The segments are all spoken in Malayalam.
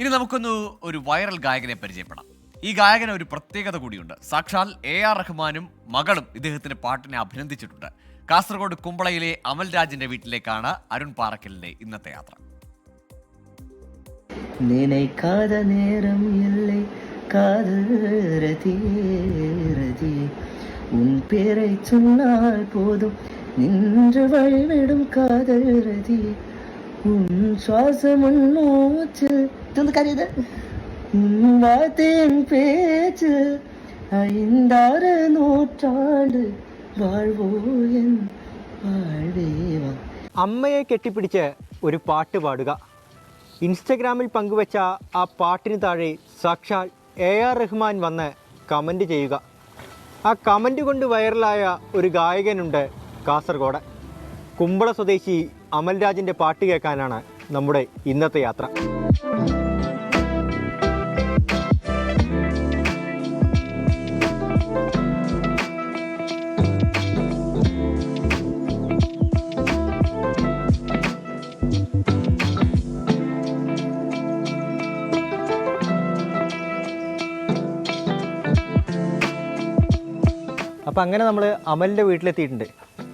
ഇനി നമുക്കൊന്ന് ഒരു വൈറൽ ഗായകനെ പരിചയപ്പെടാം ഈ ഗായകന് ഒരു പ്രത്യേകത കൂടിയുണ്ട് സാക്ഷാൽ എ ആർ റഹ്മാനും മകളും ഇദ്ദേഹത്തിന്റെ പാട്ടിനെ അഭിനന്ദിച്ചിട്ടുണ്ട് കാസർഗോഡ് കുമ്പളയിലെ അമൽരാജിന്റെ വീട്ടിലേക്കാണ് അരുൺ പാറക്കലിന്റെ ഇന്നത്തെ യാത്ര நினைக்காத நேரம் இல்லை காதல் ரதியே ரதியே உன் பேரை சொன்னால் போதும் நின்று வழிவிடும் காதல் ரதியே உன் சுவாசம் உன் மூச்சு தந்து கரையுது உன் வார்த்தையின் பேச்சு ஐந்தாறு நூற்றாண்டு வாழ்வோ என் வாழ்வேவா അമ്മയെ കെട്ടിപ്പിടിച്ച് ഒരു പാട്ട് പാടുക ഇൻസ്റ്റഗ്രാമിൽ പങ്കുവച്ച ആ പാട്ടിന് താഴെ സാക്ഷാൽ എ ആർ റഹ്മാൻ വന്ന് കമൻ്റ് ചെയ്യുക ആ കമൻ്റ് കൊണ്ട് വൈറലായ ഒരു ഗായകനുണ്ട് കാസർഗോഡ് കുമ്പള സ്വദേശി അമൽരാജിൻ്റെ പാട്ട് കേൾക്കാനാണ് നമ്മുടെ ഇന്നത്തെ യാത്ര അപ്പം അങ്ങനെ നമ്മൾ അമലിന്റെ വീട്ടിലെത്തിയിട്ടുണ്ട്.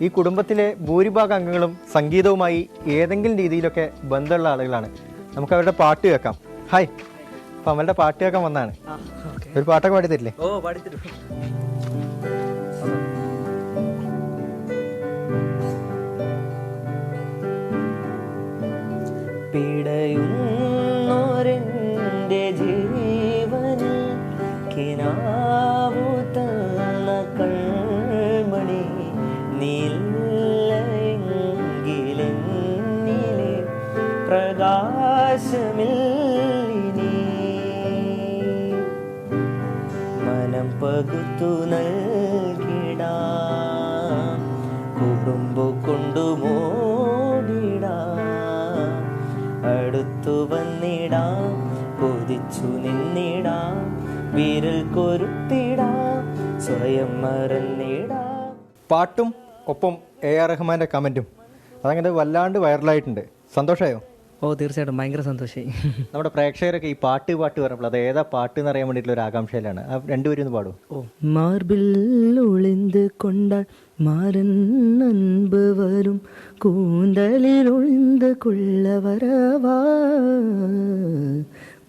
ഈ കുടുംബത്തിലെ ഭൂരിഭാഗം അംഗങ്ങളും സംഗീതവുമായി ഏതെങ്കിലും രീതിയിലൊക്കെ ബന്ധമുള്ള ആളുകളാണ്. നമുക്ക് അവരുടെ പാട്ട് കേൾക്കാം. ഹായ് അപ്പം അമലിന്റെ പാട്ട് കേൾക്കാൻ വന്നാണ്. ഒരു പാട്ടൊക്കെ പാടി തരില്ലേ ഓ പാടിത്തരും. മനം പകുത്തു നൽകിടാം. കുടുംബ കൊണ്ടുമോടിടാം അടുത്തു വന്നിടാം കൊതിച്ചു നിന്നിടാം വിരൽ കൊരുത്തിടാം സ്വയം മറന്നിടാം. പാട്ടും ഒപ്പം എ ആർ റഹ്മാന്റെ കമന്റും അതങ്ങനെ വല്ലാണ്ട് വൈറലായിട്ടുണ്ട്. സന്തോഷമായോ ഓ തീർച്ചയായിട്ടും. ഭയങ്കര സന്തോഷമായി നമ്മുടെ പ്രേക്ഷകരൊക്കെ ഈ പാട്ട് പാട്ട് പറയുമ്പോൾ അത് ഏതാ പാട്ട് എന്ന് അറിയാൻ വേണ്ടിയിട്ടുള്ള ഒരു ആകാംക്ഷയിലാണ്. ആ രണ്ടുപേരും ഒന്ന് പാടും. ഓ മാർബിൽ ഒളിந்து കൊണ്ടാൽ മാരൻ അൻപ് വരും കൂന്തലിൽ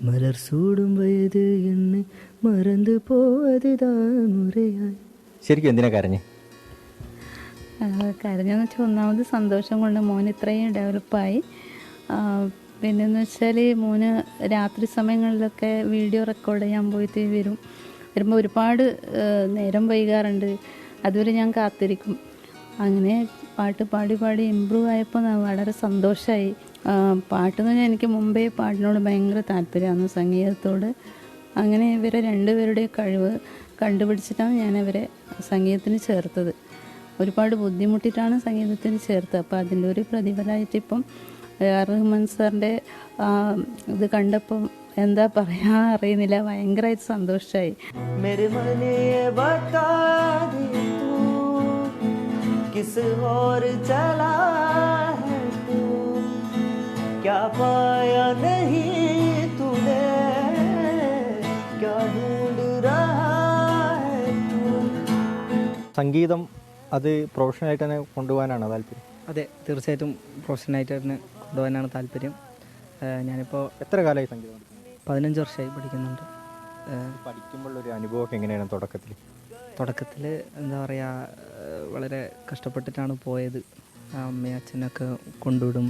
മലർ സൂടും വയത് എന്ന് മറന്നു പോവതിതാ മുറയായി ശരിക്കും എന്തിനാ കരഞ്ഞ്? കരഞ്ഞെന്ന് വെച്ചാൽ ഒന്നാമത് സന്തോഷം കൊണ്ട് മോൻ ഇത്രയും ഡെവലപ്പായി. പിന്നെന്ന് വെച്ചാൽ മോന് രാത്രി സമയങ്ങളിലൊക്കെ വീഡിയോ റെക്കോർഡ് ചെയ്യാൻ പോയിട്ട് വരും. വരുമ്പോൾ ഒരുപാട് നേരം വൈകാറുണ്ട്. അതുവരെ ഞാൻ കാത്തിരിക്കും. അങ്ങനെ പാട്ട് പാടി പാടി ഇമ്പ്രൂവ് ആയപ്പോൾ വളരെ സന്തോഷമായി പാട്ടെന്ന് പറഞ്ഞാൽ എനിക്ക് മുമ്പേ പാട്ടിനോട് ഭയങ്കര താല്പര്യമാണ് സംഗീതത്തോട്. അങ്ങനെ ഇവരെ രണ്ടുപേരുടെ കഴിവ് കണ്ടുപിടിച്ചിട്ടാണ് ഞാൻ അവരെ സംഗീതത്തിന് ചേർത്തത്. ഒരുപാട് ബുദ്ധിമുട്ടിട്ടാണ് സംഗീതത്തിന് ചേർത്തത്. അപ്പോൾ അതിന്റെ ഒരു പ്രതിഫലമായിട്ട് ഇപ്പം എ ആർ റഹ്മാൻ സാറിൻ്റെ ആ, ഇത് കണ്ടപ്പം എന്താ പറയാ അറിയുന്നില്ല ഭയങ്കരമായിട്ട് സന്തോഷമായി मेरे मन ये बता दे तू किस और चला है तू क्या पाया नहीं तूने क्या ढूंढ रहा है तू സംഗീതം അത് പ്രൊഫഷണലായിട്ട് തന്നെ കൊണ്ടുപോകാനാണ് താല്പര്യം അതെ തീർച്ചയായിട്ടും പ്രൊഫഷണലായിട്ട് തന്നെ കൊണ്ടുപോകാനാണ് താല്പര്യം. ഞാനിപ്പോൾ എത്ര കാലമായി സംഗീതം പതിനഞ്ച് വർഷമായി പഠിക്കുന്നുണ്ട്. പഠിക്കുമ്പോഴുള്ള ഒരു അനുഭവം എങ്ങനെയാണ് തുടക്കത്തിൽ തുടക്കത്തിൽ എന്താ പറയുക വളരെ കഷ്ടപ്പെട്ടിട്ടാണ് പോയത്. അമ്മയും അച്ഛനൊക്കെ കൊണ്ടുവിടും.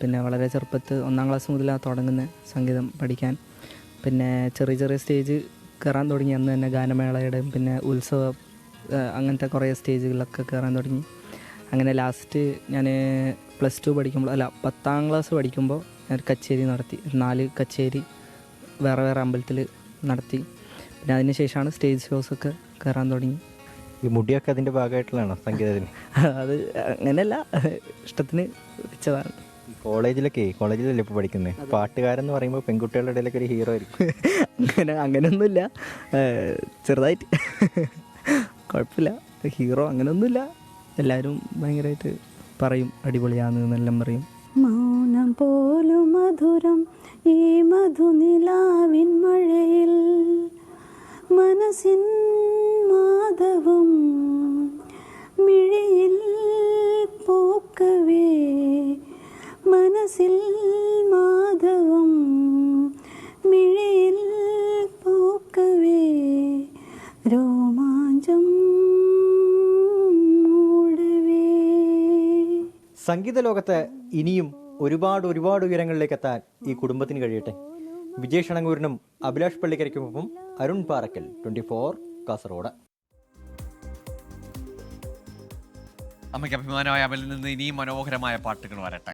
പിന്നെ വളരെ ചെറുപ്പത്ത് ഒന്നാം ക്ലാസ് മുതലാണ് തുടങ്ങുന്നത് സംഗീതം പഠിക്കാൻ. പിന്നെ ചെറിയ ചെറിയ സ്റ്റേജ് കയറാൻ തുടങ്ങി. അന്ന് തന്നെ ഗാനമേളയുടെയും പിന്നെ ഉത്സവ അങ്ങനത്തെ കുറേ സ്റ്റേജുകളിലൊക്കെ കയറാൻ തുടങ്ങി. അങ്ങനെ ലാസ്റ്റ് ഞാൻ പ്ലസ് ടു പഠിക്കുമ്പോൾ അല്ല പത്താം ക്ലാസ് പഠിക്കുമ്പോൾ ഞാൻ കച്ചേരി നടത്തി നാല് കച്ചേരി വേറെ വേറെ അമ്പലത്തിൽ നടത്തി. പിന്നെ അതിന് ശേഷമാണ് സ്റ്റേജ് ഷോസ് ഒക്കെ കയറാൻ തുടങ്ങി. ഈ മുടിയൊക്കെ അതിന്റെ ഭാഗമായിട്ടുള്ളതാണോ സംഗീതത്തിന്? അത് അങ്ങനെയല്ല ഇഷ്ടത്തിന് വെച്ചതാണ്. കോളേജിലൊക്കെ കോളേജിലല്ലേ ഇപ്പോൾ പഠിക്കുന്നത് പാട്ടുകാരൻ എന്ന് പറയുമ്പോൾ പെൺകുട്ടികളുടെ ഇടയിലൊക്കെ ഒരു ഹീറോ ആയിരിക്കും. അങ്ങനെ അങ്ങനെയൊന്നുമില്ല. ചെറുതായിട്ട്. കുഴപ്പമില്ല. ഹീറോ അങ്ങനെയൊന്നുമില്ല. എല്ലാവരും ഭയങ്കരമായിട്ട് പറയും അടിപൊളിയാണെന്ന് എന്നെല്ലാം പറയും. മൗനം പോലും മധുരം ഈ മധുനിലാവിൻ മഴയിൽ മനസ്സിൻ മാധവം സംഗീത ലോകത്ത് ഇനിയും ഒരുപാട് ഒരുപാട് ഉയരങ്ങളിലേക്ക് എത്താൻ ഈ കുടുംബത്തിന് കഴിയട്ടെ. വിജയ് ഷണങ്ങൂരിനും അഭിലാഷ് പള്ളിക്കരയ്ക്കുമൊപ്പം അരുൺ പാറക്കൽ ട്വന്റി ഫോർ കാസർഗോഡ്. അമ്മയ്ക്ക് അഭിമാനമായ അമലിൽ നിന്ന് ഇനിയും മനോഹരമായ പാട്ടുകൾ വരട്ടെ.